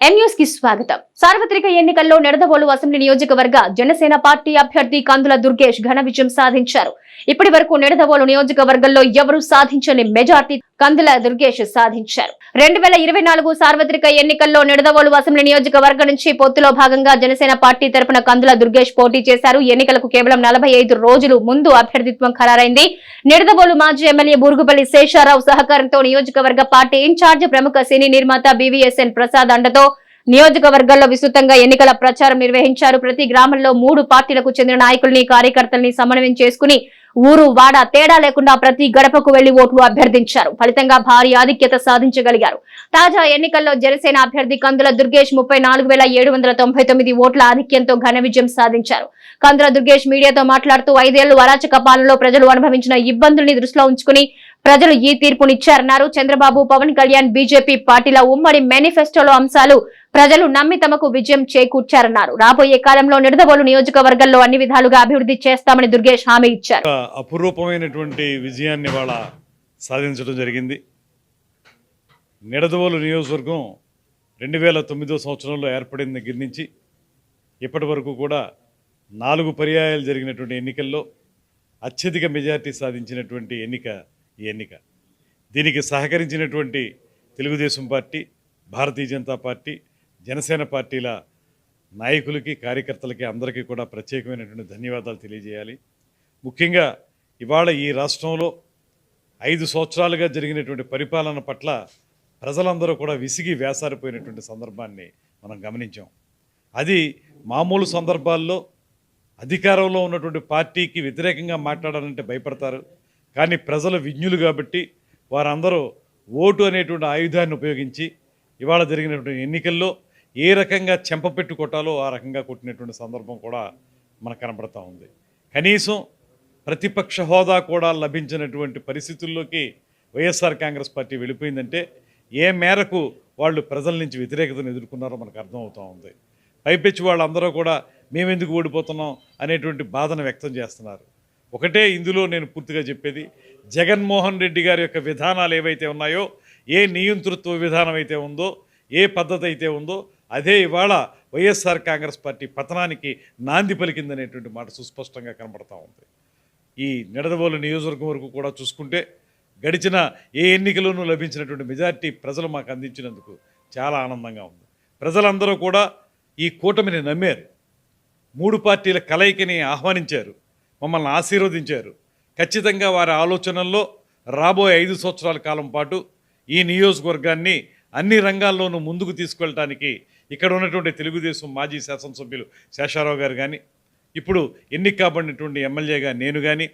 కి స్వాగతం. సార్వత్రిక ఎన్నికల్లో నిడదవోలు అసెంబ్లీ నియోజకవర్గ జనసేన పార్టీ అభ్యర్థి కందుల దుర్గేష్ ఘన విజయం సాధించారు. ఇప్పటి వరకు నిడదవోలు నియోజకవర్గంలో ఎవరూ సాధించని మెజార్టీ కందుల దుర్గేష్ సాధించారు. రెండు వేల ఇరవై నాలుగు సార్వత్రిక ఎన్నికల్లో నిడదవోలు అసెంబ్లీ నియోజకవర్గం నుంచి పొత్తులో భాగంగా జనసేన పార్టీ తరపున కందుల దుర్గేష్ పోటీ చేశారు. ఎన్నికలకు కేవలం నలభై ఐదు రోజులు ముందు అభ్యర్థిత్వం ఖరారైంది. నిడదవోలు మాజీ ఎమ్మెల్యే బూరుగుపల్లి శేషారావు సహకారంతో నియోజకవర్గ పార్టీ ఇన్ఛార్జ్ ప్రముఖ సినీ నిర్మాత బీవీఎస్ఎన్ ప్రసాద్ అండతో నియోజకవర్గాల్లో విస్తృతంగా ఎన్నికల ప్రచారం నిర్వహించారు. ప్రతి గ్రామంలో మూడు పార్టీలకు చెందిన నాయకుల్ని కార్యకర్తల్ని సమన్వయం చేసుకుని ఊరు వాడ తేడా లేకుండా ప్రతి గడపకు వెళ్ళి ఓట్లు అభ్యర్థించారు. ఫలితంగా భారీ ఆధిక్యత సాధించగలిగారు. తాజా ఎన్నికల్లో జనసేన అభ్యర్థి కందుల దుర్గేష్ ముప్పై నాలుగు వేల ఏడు వందల తొంభై తొమ్మిది ఓట్ల ఆధిక్యంతో ఘన విజయం సాధించారు. కందుల దుర్గేష్ మీడియాతో మాట్లాడుతూ ఐదేళ్ళు అరాచక పాలనలో ప్రజలు అనుభవించిన ఇబ్బందుల్ని దృష్టిలో ఉంచుకుని ప్రజలు ఈ తీర్పునిచ్చారన్నారు. చంద్రబాబు పవన్ కళ్యాణ్ బీజేపీ పార్టీల ఉమ్మడి మేనిఫెస్టోలో అంశాలు ప్రజలు నమ్మి తమకు విజయం చేకూర్చారన్నారు. రాబోయే కాలంలో నిడదవోలు నియోజకవర్గంలో అన్ని విధాలుగా అభివృద్ధి చేస్తామని దుర్గేష్ హామీ ఇచ్చారు. ఒక అపురూపమైనటువంటి విజయాన్ని వాళ్ళ సాధించడం జరిగింది. నిడదవోలు నియోజకవర్గం రెండు వేల తొమ్మిదో సంవత్సరంలో ఏర్పడిన దగ్గర నుంచి. ఇప్పటి వరకు కూడా నాలుగు పర్యాయాలు జరిగినటువంటి ఎన్నికల్లో అత్యధిక మెజార్టీ సాధించినటువంటి ఎన్నిక ఈ ఎన్నిక. దీనికి సహకరించినటువంటి తెలుగుదేశం పార్టీ భారతీయ జనతా పార్టీ జనసేన పార్టీల నాయకులకి కార్యకర్తలకి అందరికీ కూడా ప్రత్యేకమైనటువంటి ధన్యవాదాలు తెలియజేయాలి. ముఖ్యంగా ఇవాళ ఈ రాష్ట్రంలో ఐదు సంవత్సరాలుగా జరిగినటువంటి పరిపాలన పట్ల ప్రజలందరూ కూడా విసిగి వేసారిపోయినటువంటి సందర్భాన్ని మనం గమనించాం. అది మామూలు సందర్భాల్లో అధికారంలో ఉన్నటువంటి పార్టీకి వ్యతిరేకంగా మాట్లాడాలంటే భయపడతారు. కానీ ప్రజలు విజ్ఞులు కాబట్టి వారందరూ ఓటు అనేటువంటి ఆయుధాన్ని ఉపయోగించి ఇవాళ జరిగినటువంటి ఎన్నికల్లో ఏ రకంగా చెంపపెట్టు కొట్టాలో ఆ రకంగా కొట్టినటువంటి సందర్భం కూడా మనకు కనబడతా ఉంది. కనీసం ప్రతిపక్ష హోదా కూడా లభించినటువంటి పరిస్థితుల్లోకి వైఎస్ఆర్ కాంగ్రెస్ పార్టీ వెళ్ళిపోయిందంటే ఏ మేరకు వాళ్ళు ప్రజల నుంచి వ్యతిరేకతను ఎదుర్కొన్నారో మనకు అర్థమవుతూ ఉంది. పైపెచ్చి వాళ్ళందరూ కూడా మేమెందుకు ఓడిపోతున్నాం అనేటువంటి బాధను వ్యక్తం చేస్తున్నారు. ఒకటే ఇందులో నేను పూర్తిగా చెప్పేది జగన్మోహన్ రెడ్డి గారి యొక్క విధానాలు ఏవైతే ఉన్నాయో ఏ నియంతృత్వ విధానం అయితే ఉందో ఏ పద్ధతి అయితే ఉందో అదే ఇవాళ వైఎస్ఆర్ కాంగ్రెస్ పార్టీ పతనానికి నాంది పలికిందనేటువంటి మాట సుస్పష్టంగా కనబడతా ఉంది. ఈ నిడదవోలు నియోజకవర్గం వరకు కూడా చూసుకుంటే గడిచిన ఏ ఎన్నికలోనూ లభించినటువంటి మెజార్టీ ప్రజలు మాకు అందించినందుకు చాలా ఆనందంగా ఉంది. ప్రజలందరూ కూడా ఈ కూటమిని నమ్మారు. మూడు పార్టీల కలయికని ఆహ్వానించారు. మమ్మల్ని ఆశీర్వదించారు. ఖచ్చితంగా వారి ఆలోచనల్లో రాబోయే ఐదు సంవత్సరాల కాలం పాటు ఈ నియోజకవర్గాన్ని అన్ని రంగాల్లోనూ ముందుకు తీసుకెళ్ళటానికి ఇక్కడ ఉన్నటువంటి తెలుగుదేశం మాజీ శాసనసభ్యులు శేషారావు గారు కానీ ఇప్పుడు ఎన్నిక కాబడినటువంటి ఎమ్మెల్యేగా నేను కానీ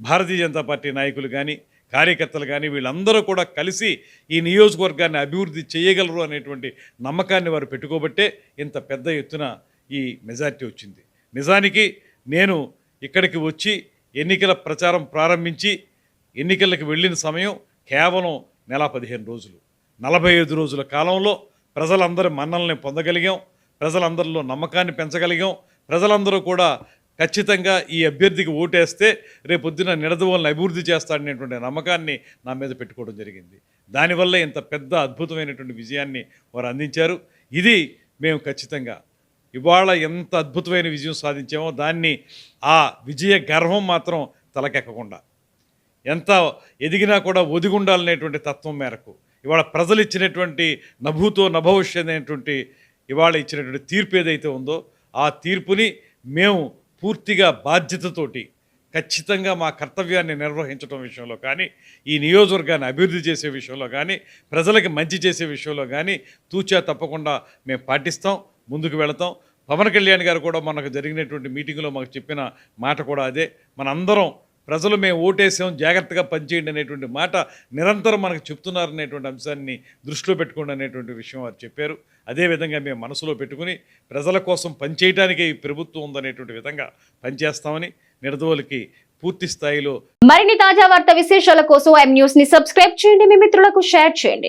భారతీయ జనతా పార్టీ నాయకులు కానీ కార్యకర్తలు కానీ వీళ్ళందరూ కూడా కలిసి ఈ నియోజకవర్గాన్ని అభివృద్ధి చేయగలరు అనేటువంటి నమ్మకాన్ని వారు పెట్టుకోబట్టే ఇంత పెద్ద ఎత్తున ఈ మెజార్టీ వచ్చింది. నిజానికి నేను ఇక్కడికి వచ్చి ఎన్నికల ప్రచారం ప్రారంభించి ఎన్నికలకు వెళ్ళిన సమయం కేవలం నెల పదిహేను రోజులు. నలభై ఐదు రోజుల కాలంలో ప్రజలందరూ మన్నల్ని పొందగలిగాం. ప్రజలందరిలో నమ్మకాన్ని పెంచగలిగాం. ప్రజలందరూ కూడా ఖచ్చితంగా ఈ అభ్యర్థికి ఓటేస్తే రేపొద్దున నిడదవోలను అభివృద్ధి చేస్తాడనేటువంటి నమ్మకాన్ని నా మీద పెట్టుకోవడం జరిగింది. దానివల్ల ఇంత పెద్ద అద్భుతమైనటువంటి విజయాన్ని వారు అందించారు. ఇది మేము ఖచ్చితంగా ఇవాళ ఎంత అద్భుతమైన విజయం సాధించామో దాన్ని ఆ విజయ గర్వం మాత్రం తలకెక్కకుండా ఎంత ఎదిగినా కూడా ఒదిగుండాలనేటువంటి తత్వం మేరకు ఇవాళ ప్రజలు ఇచ్చినటువంటి నభూతో నభవిష్యమైనటువంటి అనేటువంటి ఇవాళ ఇచ్చినటువంటి తీర్పు ఏదైతే ఉందో ఆ తీర్పుని మేము పూర్తిగా బాధ్యతతోటి ఖచ్చితంగా మా కర్తవ్యాన్ని నిర్వహించడం విషయంలో కానీ ఈ నియోజకవర్గాన్ని అభివృద్ధి చేసే విషయంలో కానీ ప్రజలకు మంచి చేసే విషయంలో కానీ తూచా తప్పకుండా మేము పాటిస్తాం ముందుకు వెళతాం. పవన్ కళ్యాణ్ గారు కూడా మనకు జరిగినటువంటి మీటింగ్లో మాకు చెప్పిన మాట కూడా అదే. మనందరం ప్రజలు మేము ఓటేసాం జాగ్రత్తగా పనిచేయండి అనేటువంటి మాట నిరంతరం మనకు చెప్తున్నారనేటువంటి అంశాన్ని దృష్టిలో పెట్టుకోండి అనేటువంటి విషయం వారు చెప్పారు. అదేవిధంగా మేము మనసులో పెట్టుకుని ప్రజల కోసం పనిచేయడానికే ఈ ప్రభుత్వం ఉందనేటువంటి విధంగా పనిచేస్తామని నిడదవోలకి పూర్తి స్థాయిలో మరిన్ని తాజా వార్త విశేషాల కోసం ఎం న్యూస్ని సబ్స్క్రైబ్ చేయండి. మీ మిత్రులకు షేర్ చేయండి.